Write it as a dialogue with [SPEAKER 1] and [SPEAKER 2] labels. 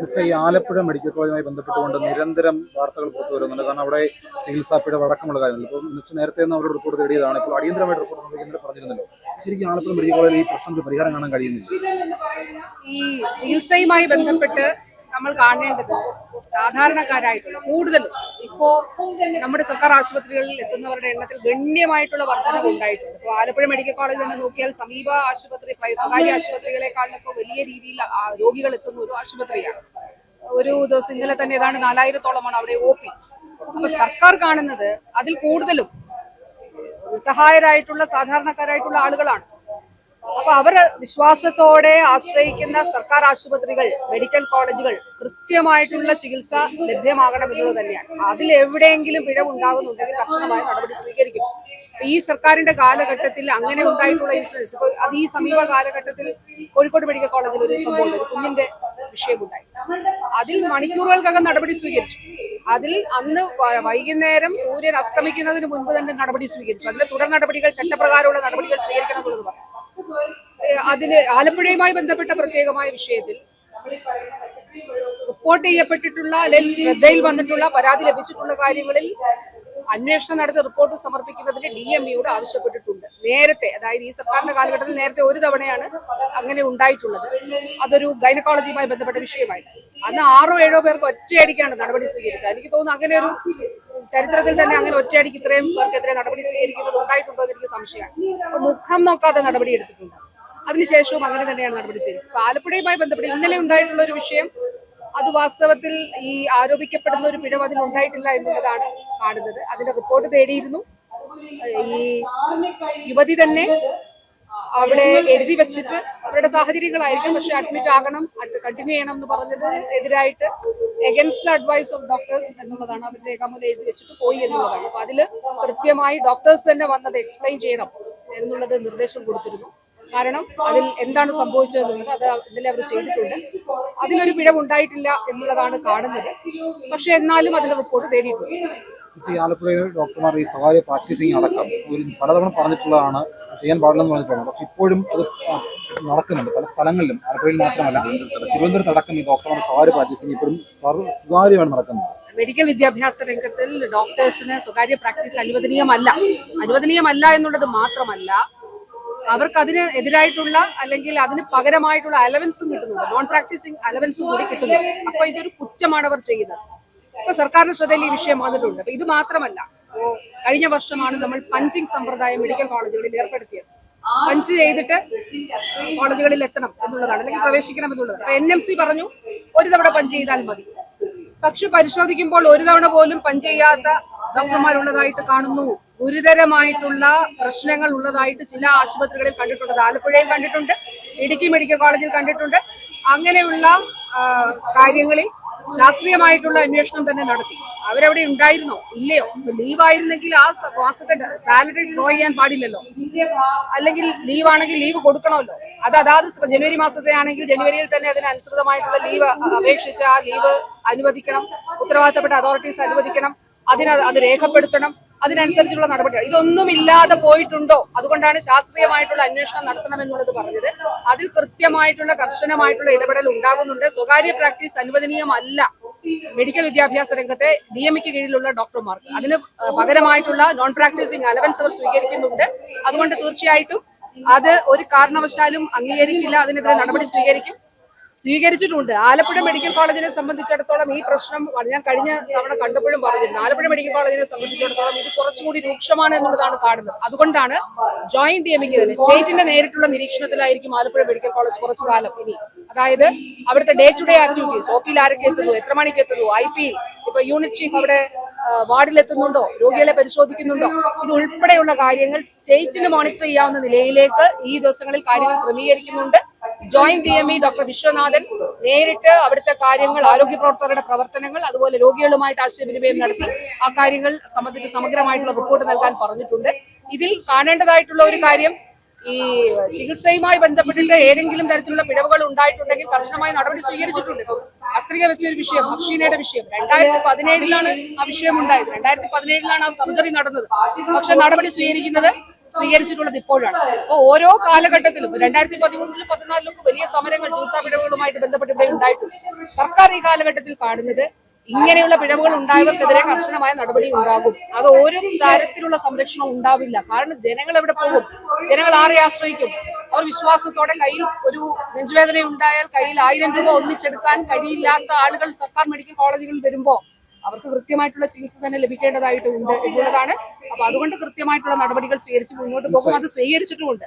[SPEAKER 1] Mister ഈ Alappuzha medical കോളേജുമായി ബന്ധപ്പെട്ടുകൊണ്ട് നിരന്തരം വാർത്തകൾ പുറത്തു വരുന്നുണ്ട്. കാരണം അവിടെ ചികിത്സാ വടക്കമുള്ള അടക്കമുള്ള കാര്യങ്ങൾ ഇപ്പോൾ മിസ്റ്റർ നേരത്തെ നിന്ന് അവരുടെ റിപ്പോർട്ട് തേടിയതാണ്. ഇപ്പോൾ അടിയന്തരമായിട്ട് റിപ്പോർട്ട് സംഭവിക്കുന്നത് പറഞ്ഞിരുന്നല്ലോ. ശരിക്കും ആലപ്പുഴ മെഡിക്കൽ കോളേജിൽ ഈ പ്രശ്നത്തിന് പരിഹാരം കാണാൻ കഴിയുന്നില്ല.
[SPEAKER 2] ഈ ചികിത്സയുമായി ബന്ധപ്പെട്ട് നമ്മൾ കാണേണ്ടത് സാധാരണക്കാരായിട്ടുള്ള കൂടുതലും ഇപ്പോ നമ്മുടെ സർക്കാർ ആശുപത്രികളിൽ എത്തുന്നവരുടെ എണ്ണത്തിൽ ഗണ്യമായിട്ടുള്ള വർധനവ് ഉണ്ടായിട്ടുണ്ട്. ഇപ്പോൾ ആലപ്പുഴ മെഡിക്കൽ കോളേജ് തന്നെ നോക്കിയാൽ സമീപ ആശുപത്രി സ്വകാര്യ ആശുപത്രികളെക്കാളിലൊക്കെ വലിയ രീതിയിൽ രോഗികൾ എത്തുന്ന ഒരു ആശുപത്രിയാണ്. ഒരു ദിവസം ഇന്നലെ തന്നെ ഏതാണ്ട് നാലായിരത്തോളമാണ് അവിടെ ഒ പി. അപ്പൊ സർക്കാർ കാണുന്നത് അതിൽ കൂടുതലും നിസ്സഹായരായിട്ടുള്ള സാധാരണക്കാരായിട്ടുള്ള ആളുകളാണ്. അപ്പൊ അവർ വിശ്വാസത്തോടെ ആശ്രയിക്കുന്ന സർക്കാർ ആശുപത്രികൾ മെഡിക്കൽ കോളേജുകൾ കൃത്യമായിട്ടുള്ള ചികിത്സ ലഭ്യമാകണം എന്നുള്ളത് തന്നെയാണ്. അതിൽ എവിടെയെങ്കിലും പിഴവുണ്ടാകുന്നുണ്ടെങ്കിൽ കർശനമായ നടപടി സ്വീകരിക്കും. ഈ സർക്കാരിന്റെ കാലഘട്ടത്തിൽ അങ്ങനെ ഉണ്ടായിട്ടുള്ള ഇൻഷുറൻസ് ഇപ്പോൾ അത് ഈ സമീപ കാലഘട്ടത്തിൽ കോഴിക്കോട് മെഡിക്കൽ കോളേജിൽ ഒരു സംഭവം ഒരു കുഞ്ഞിന്റെ വിഷയമുണ്ടായി അതിൽ മണിക്കൂറുകൾക്കകം നടപടി സ്വീകരിച്ചു. അതിൽ അന്ന് വൈകുന്നേരം സൂര്യൻ അസ്തമിക്കുന്നതിന് മുൻപ് തന്നെ നടപടി സ്വീകരിച്ചു. അതിന്റെ തുടർ നടപടികൾ ചട്ടപ്രകാരമുള്ള നടപടികൾ സ്വീകരിക്കണം എന്നുള്ളത് പറഞ്ഞു. അതിന് ആലപ്പുഴയുമായി ബന്ധപ്പെട്ട പ്രത്യേകമായ വിഷയത്തിൽ റിപ്പോർട്ട് ചെയ്യപ്പെട്ടിട്ടുള്ള അല്ലെങ്കിൽ ശ്രദ്ധയിൽ വന്നിട്ടുള്ള പരാതി ലഭിച്ചിട്ടുള്ള കാര്യങ്ങളിൽ അന്വേഷണം നടത്തി റിപ്പോർട്ട് സമർപ്പിക്കുന്നതിന് ഡി എം ഇയോട് ആവശ്യപ്പെട്ടിട്ടുണ്ട്. നേരത്തെ അതായത് ഈ സർക്കാരിന്റെ കാലഘട്ടത്തിൽ നേരത്തെ ഒരു തവണയാണ് അങ്ങനെ ഉണ്ടായിട്ടുള്ളത്. അതൊരു ഗൈനക്കോളജിയുമായി ബന്ധപ്പെട്ട വിഷയമായിട്ട്. അന്ന് ആറോ ഏഴോ പേർക്ക് ഒറ്റയടിക്കാണ് നടപടി സ്വീകരിച്ചത്. എനിക്ക് തോന്നുന്നു അങ്ങനെ ഒരു ചരിത്രത്തിൽ തന്നെ അങ്ങനെ ഒറ്റയടിക്ക് ഇത്രയും പേർക്കെതിരെ നടപടി സ്വീകരിക്കുന്നത് ഉണ്ടായിട്ടുണ്ടോ എന്ന് എനിക്ക് സംശയമാണ്. അപ്പൊ മുഖം നോക്കാതെ നടപടി എടുത്തിട്ടുണ്ട്. അതിനുശേഷവും അങ്ങനെ തന്നെയാണ് നടപടി സ്വീകരിച്ചത് അപ്പൊ ആലപ്പുഴയുമായി ബന്ധപ്പെട്ട് ഇന്നലെ ഉണ്ടായിട്ടുള്ള ഒരു വിഷയം അത് വാസ്തവത്തിൽ ഈ ആരോപിക്കപ്പെടുന്ന ഒരു പിഴവ് അതിൽ ഉണ്ടായിട്ടില്ല എന്നുള്ളതാണ് കാണുന്നത്. അതിന്റെ റിപ്പോർട്ട് തേടിയിരുന്നു. ഈ യുവതി തന്നെ അവിടെ എഴുതി വെച്ചിട്ട് അവരുടെ സാഹചര്യങ്ങളായിരിക്കും. പക്ഷെ അഡ്മിറ്റ് ആകണം കണ്ടിന്യൂ ചെയ്യണം എന്ന് പറഞ്ഞത് എതിരായിട്ട് എഗൻസ്റ്റ് അഡ്വൈസ് ഓഫ് ഡോക്ടേഴ്സ് എന്നുള്ളതാണ് അവർ രേഖാമൂലം എഴുതി വെച്ചിട്ട് പോയി എന്നുള്ളതാണ്. അപ്പൊ അതിൽ കൃത്യമായി ഡോക്ടേഴ്സ് തന്നെ വന്നത് എക്സ്പ്ലെയിൻ ചെയ്യണം എന്നുള്ളത് നിർദ്ദേശം കൊടുത്തിരുന്നു. കാരണം അതിൽ എന്താണ് സംഭവിച്ചത് എന്നുള്ളത് അത് ഇന്നലെ അവർ ചെയ്തിട്ടുണ്ട്. അതിലൊരു പിഴവ് ഉണ്ടായിട്ടില്ല എന്നുള്ളതാണ് കാണുന്നത്. പക്ഷെ എന്നാലും അതിന്റെ റിപ്പോർട്ട് തേടിയിട്ടുണ്ട്.
[SPEAKER 1] ഈ ആലപ്പുഴയിലെ ഡോക്ടർമാർ ഈ സ്വകാര്യ പ്രാക്ടീസിങ് അടക്കം ഒരു പലതവണ പറഞ്ഞിട്ടുള്ളതാണ്. ചെയ്യാൻ പാടില്ലെന്ന് പറഞ്ഞിട്ടുണ്ട് പക്ഷെ ഇപ്പോഴും അത് നടക്കുന്നുണ്ട്. പല സ്ഥലങ്ങളിലും ആലപ്പുഴയിൽ മാത്രമല്ല തിരുവനന്തപുരത്ത് അടക്കം ഈ സ്വകാര്യ പ്രാക്ടീസിങ് ഇപ്പോഴും സ്വകാര്യമാണ് നടക്കുന്നത്.
[SPEAKER 2] മെഡിക്കൽ വിദ്യാഭ്യാസ രംഗത്തിൽ ഡോക്ടേഴ്സിന് സ്വകാര്യ പ്രാക്ടീസ് അനുവദനീയമല്ല. അനുവദനീയമല്ല എന്നുള്ളത് മാത്രമല്ല അവർക്ക് അതിന് എതിരായിട്ടുള്ള അല്ലെങ്കിൽ അതിന് പകരമായിട്ടുള്ള അലവൻസും കിട്ടുന്നുണ്ട്. നോൺ പ്രാക്ടീസിങ് അലവൻസും കൂടി കിട്ടുന്നുണ്ട്. അപ്പൊ ഇതൊരു കുറ്റമാണ് അവർ ചെയ്യുന്നത്. ഇപ്പൊ സർക്കാരിന്റെ ശ്രദ്ധയിൽ ഈ വിഷയം വന്നിട്ടുണ്ട്. അപ്പൊ ഇത് മാത്രമല്ല കഴിഞ്ഞ വർഷമാണ് നമ്മൾ പഞ്ചിങ് സമ്പ്രദായം മെഡിക്കൽ കോളേജുകളിൽ ഏർപ്പെടുത്തിയത്. പഞ്ച് ചെയ്തിട്ട് കോളേജുകളിൽ എത്തണം എന്നുള്ളതാണ് അല്ലെങ്കിൽ പ്രവേശിക്കണം എന്നുള്ളതാണ്. അപ്പൊ എൻ എം സി പറഞ്ഞു ഒരു തവണ പഞ്ച് ചെയ്താൽ മതി. പക്ഷെ പരിശോധിക്കുമ്പോൾ ഒരു തവണ പോലും പഞ്ച് ചെയ്യാത്ത ഡോക്ടർമാരുള്ളതായിട്ട് കാണുന്നു. ഗുരുതരമായിട്ടുള്ള പ്രശ്നങ്ങൾ ഉള്ളതായിട്ട് ചില ആശുപത്രികളിൽ കണ്ടിട്ടുണ്ട്. ആലപ്പുഴയിൽ കണ്ടിട്ടുണ്ട് ഇടുക്കി മെഡിക്കൽ കോളേജിൽ കണ്ടിട്ടുണ്ട്. അങ്ങനെയുള്ള കാര്യങ്ങളിൽ ശാസ്ത്രീയമായിട്ടുള്ള അന്വേഷണം തന്നെ നടത്തി. അവരവിടെ ഉണ്ടായിരുന്നോ? ഇല്ലയോ? ലീവായിരുന്നെങ്കിൽ ആ മാസത്തെ സാലറി ഡ്രോ ചെയ്യാൻ പാടില്ലല്ലോ. അല്ലെങ്കിൽ ലീവ് ആണെങ്കിൽ ലീവ് കൊടുക്കണമല്ലോ. അത് അതാത് ജനുവരി മാസത്തെ ആണെങ്കിൽ ജനുവരിയിൽ തന്നെ അതിനനുസൃതമായിട്ടുള്ള ലീവ് അപേക്ഷിച്ച് ആ ലീവ് അനുവദിക്കണം. ഉത്തരവാദിത്തപ്പെട്ട അതോറിറ്റീസ് അനുവദിക്കണം. അതിന് അത് രേഖപ്പെടുത്തണം. അതിനനുസരിച്ചുള്ള നടപടികൾ. ഇതൊന്നും ഇല്ലാതെ പോയിട്ടുണ്ടോ? അതുകൊണ്ടാണ് ശാസ്ത്രീയമായിട്ടുള്ള അന്വേഷണം നടത്തണം എന്നുള്ളത് പറഞ്ഞത്. അതിൽ കൃത്യമായിട്ടുള്ള കർശനമായിട്ടുള്ള ഇടപെടൽ ഉണ്ടാകുന്നുണ്ട്. സ്വകാര്യ പ്രാക്ടീസ് അനുവദനീയമല്ല മെഡിക്കൽ വിദ്യാഭ്യാസ രംഗത്തെ എം കീഴിലുള്ള ഡോക്ടർമാർക്ക്. അതിന് പകരമായിട്ടുള്ള നോൺ പ്രാക്ടീസിങ് അലവൻസ് അവർ സ്വീകരിക്കുന്നുണ്ട്. അതുകൊണ്ട് തീർച്ചയായിട്ടും അത് ഒരു കാരണവശാലും അംഗീകരിക്കില്ല. അതിനെതിരെ നടപടി സ്വീകരിക്കും. സ്വീകരിച്ചിട്ടുണ്ട്. ആലപ്പുഴ മെഡിക്കൽ കോളേജിനെ സംബന്ധിച്ചിടത്തോളം ഈ പ്രശ്നം ഞാൻ കഴിഞ്ഞ തവണ കണ്ടപ്പോഴും പറഞ്ഞിരുന്നു. ആലപ്പുഴ മെഡിക്കൽ കോളേജിനെ സംബന്ധിച്ചിടത്തോളം ഇത് കുറച്ചുകൂടി രൂക്ഷമാണ് എന്നുള്ളതാണ് കാണുന്നത്. അതുകൊണ്ടാണ് ജോയിന്റ് ഡിഎമിക്ക് തന്നെ സ്റ്റേറ്റിന്റെ നേരിട്ടുള്ള നിരീക്ഷണത്തിലായിരിക്കും ആലപ്പുഴ മെഡിക്കൽ കോളേജ് കുറച്ചു കാലം ഇനി. അതായത് അവിടുത്തെ day to day activities O പിയിൽ ആരൊക്കെ എത്തുന്നു എത്ര മണിക്ക് എത്തുന്നു ഐ പി ഇപ്പൊ യൂണിറ്റ് ചീഫ് അവിടെ വാർഡിൽ വാർഡിലെത്തുന്നുണ്ടോ രോഗികളെ പരിശോധിക്കുന്നുണ്ടോ ഇത് ഉൾപ്പെടെയുള്ള കാര്യങ്ങൾ സ്റ്റേറ്റിന് മോണിറ്റർ ചെയ്യാവുന്ന നിലയിലേക്ക് ഈ ദിവസങ്ങളിൽ കാര്യങ്ങൾ ക്രമീകരിക്കുന്നുണ്ട്. Joint D M E doctor Viswanathan നേരിട്ട് അവിടുത്തെ കാര്യങ്ങൾ ആരോഗ്യ പ്രവർത്തകരുടെ പ്രവർത്തനങ്ങൾ അതുപോലെ രോഗികളുമായിട്ട് ആശയവിനിമയം നടത്തി ആ കാര്യങ്ങൾ സംബന്ധിച്ച് സമഗ്രമായിട്ടുള്ള റിപ്പോർട്ട് നൽകാൻ പറഞ്ഞിട്ടുണ്ട്. ഇതിൽ കാണേണ്ടതായിട്ടുള്ള ഒരു കാര്യം ഈ ചികിത്സയുമായി ബന്ധപ്പെട്ടിട്ട് ഏതെങ്കിലും തരത്തിലുള്ള പിഴവുകൾ ഉണ്ടായിട്ടുണ്ടെങ്കിൽ കർശനമായ നടപടി സ്വീകരിച്ചിട്ടുണ്ട്. ഇപ്പം പത്രിക വെച്ച ഒരു വിഷയം ഹർഷീനയുടെ വിഷയം. രണ്ടായിരത്തി പതിനേഴിലാണ് ആ വിഷയം ഉണ്ടായത്. രണ്ടായിരത്തി പതിനേഴിലാണ് ആ സർജറി നടന്നത്. പക്ഷെ നടപടി സ്വീകരിക്കുന്നത് സ്വീകരിച്ചിട്ടുള്ളത് ഇപ്പോഴാണ്. അപ്പോൾ ഓരോ കാലഘട്ടത്തിലും രണ്ടായിരത്തി പതിമൂന്നിലും പതിനാലിലും വലിയ സമരങ്ങൾ ചികിത്സാ പിഴവുകളുമായിട്ട് ബന്ധപ്പെട്ട് ഇവിടെ ഉണ്ടായിട്ടുണ്ട്. സർക്കാർ ഈ കാലഘട്ടത്തിൽ കാണുന്നത് ഇങ്ങനെയുള്ള പിഴവുകൾ ഉണ്ടായവർക്കെതിരെ കർശനമായ നടപടി ഉണ്ടാകും. അത് ഓരോ തരത്തിലുള്ള സംരക്ഷണം ഉണ്ടാവില്ല. കാരണം ജനങ്ങൾ എവിടെ പോകും? ജനങ്ങൾ ആരെ ആശ്രയിക്കും? അവർ വിശ്വാസത്തോടെ കയ്യിൽ ഒരു നെഞ്ചുവേദന ഉണ്ടായാൽ കയ്യിൽ ആയിരം രൂപ ഒന്നിച്ചെടുക്കാൻ കഴിയില്ലാത്ത ആളുകൾ സർക്കാർ മെഡിക്കൽ കോളേജുകളിൽ വരുമ്പോൾ അവർക്ക് കൃത്യമായിട്ടുള്ള ചികിത്സ തന്നെ ലഭിക്കേണ്ടതായിട്ട് ഉണ്ട് എന്നുള്ളതാണ്. അപ്പൊ അതുകൊണ്ട് കൃത്യമായിട്ടുള്ള നടപടികൾ സ്വീകരിച്ച് മുന്നോട്ട് പോകും. അത് സ്വീകരിച്ചിട്ടുമുണ്ട്.